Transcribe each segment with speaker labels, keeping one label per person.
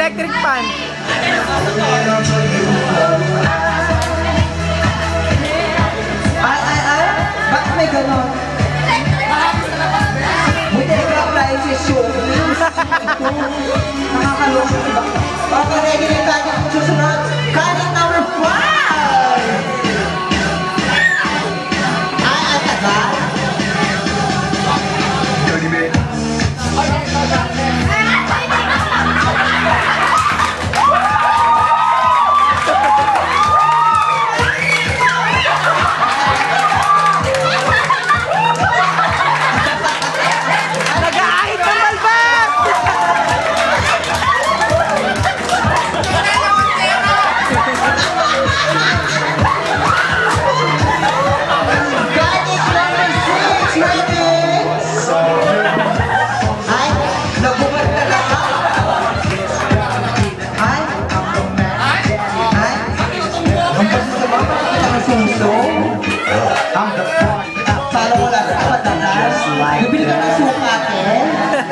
Speaker 1: Electric fan.
Speaker 2: Ay, ay, ay. Bakit may ganon? May telegram tayo sa show. Nakakaloka diba? Okay,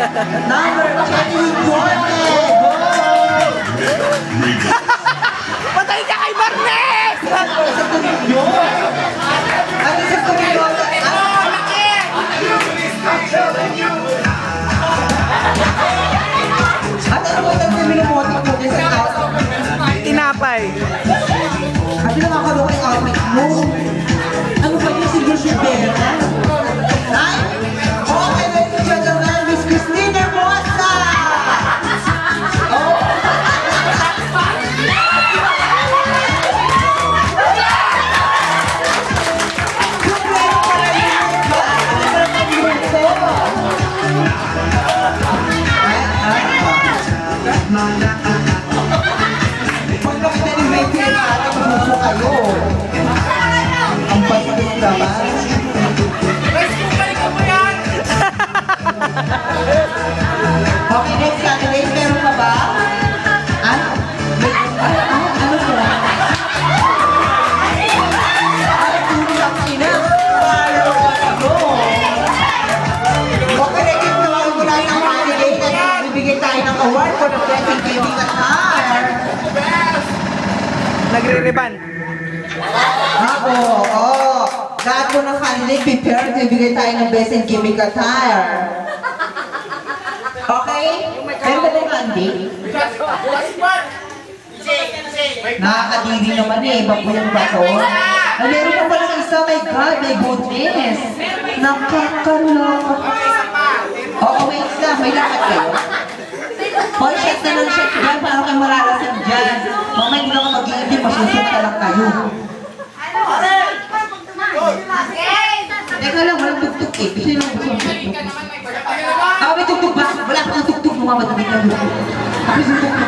Speaker 2: Number 24. Go!
Speaker 1: Patay ka kay Barnes! Nagre-reban.
Speaker 2: Oo, oo. Lahat po ng candidate prepared, bibigay tayo ng best and gimmick attire. Okay? Meron ba tayong candy? Nakakadiri naman eh, iba po yung bato. Ah, meron pa pala isa, my God, my goodness. Nakakaloka. Oo, may isa, may lakad kayo. Hoy, shot na ng shot hindi na ka mag-iintip, masusok na lang kayo. Teka lang, walang tugtog eh. Sino ang gusto ng tugtog? Ah, may tugtog ba? Wala pa ng tugtog, mga madami na tugtog. Yung tugtog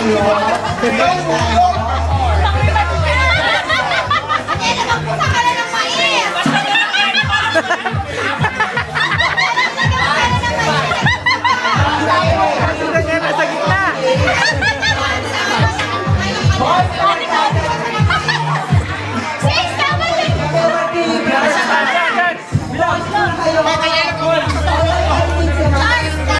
Speaker 2: Bakit ba